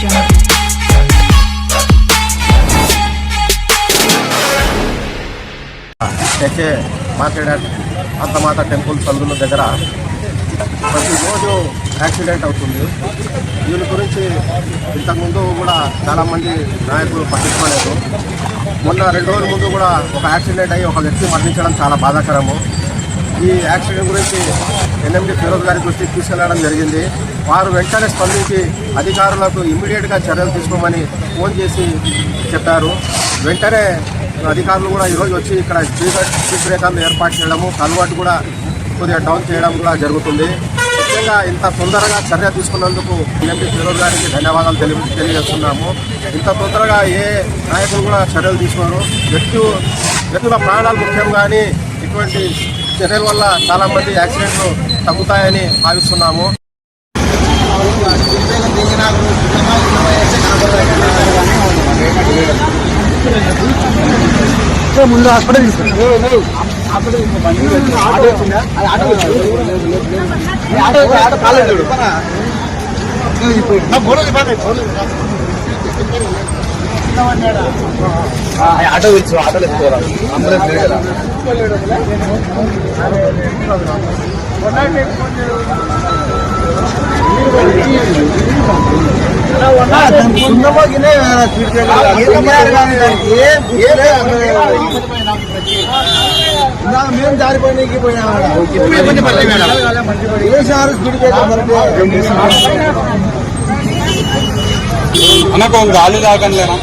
jungle. H A market అంతమాత temple సలుగుల దగ్గర ప్రతిరోజు యాక్సిడెంట్ అవుతుంది. దీని గురించి ఇంతకుముందు కూడా చాలామంది నాయకులు పట్టించుకోలేదు. మొన్న రెండు రోజుల ముందు కూడా ఒక యాక్సిడెంట్ అయ్యి ఒక వ్యక్తి మరణించడం చాలా బాధాకరము. ఈ యాక్సిడెంట్ గురించి ఎన్ఎండి ఫిరోజ్ గారి దృష్టికి తీసుకెళ్ళడం జరిగింది. వారు వెంటనే స్పందించి అధికారులకు ఇమ్మీడియట్గా చర్యలు తీసుకోమని ఫోన్ చేసి చెప్పారు. వెంటనే అధికారులు కూడా ఈరోజు వచ్చి ఇక్కడ స్పీడ్ బ్రేకర్లు ఏర్పాటు చేయడము కల్వర్ట్ కూడా కొద్దిగా డౌన్ చేయడం కూడా జరుగుతుంది. ముఖ్యంగా ఇంత తొందరగా చర్య తీసుకున్నందుకు ఎన్ఎండి ఫిరోజ్ గారికి ధన్యవాదాలు తెలియ తెలియజేస్తున్నాము. ఇంత తొందరగా ఏ నాయకులు కూడా చర్యలు తీసుకున్నారు వ్యక్తులు వ్యక్తుల ప్రాణాలు ముఖ్యం కానీ ఇటువంటి చర్యల వల్ల చాలా మంది యాక్సిడెంట్లు తగ్గుతాయని భావిస్తున్నాము ముందు హాస్పిటల్ తీసుకురా ఆటో పిలుచు ఆటోలు ఎత్తుకోరా. అంబులెన్స్ లేదు కదా. మేము జారిపోయినాకి పోయినా స్పీడ్ అన్నకు గాలి తాగలేనా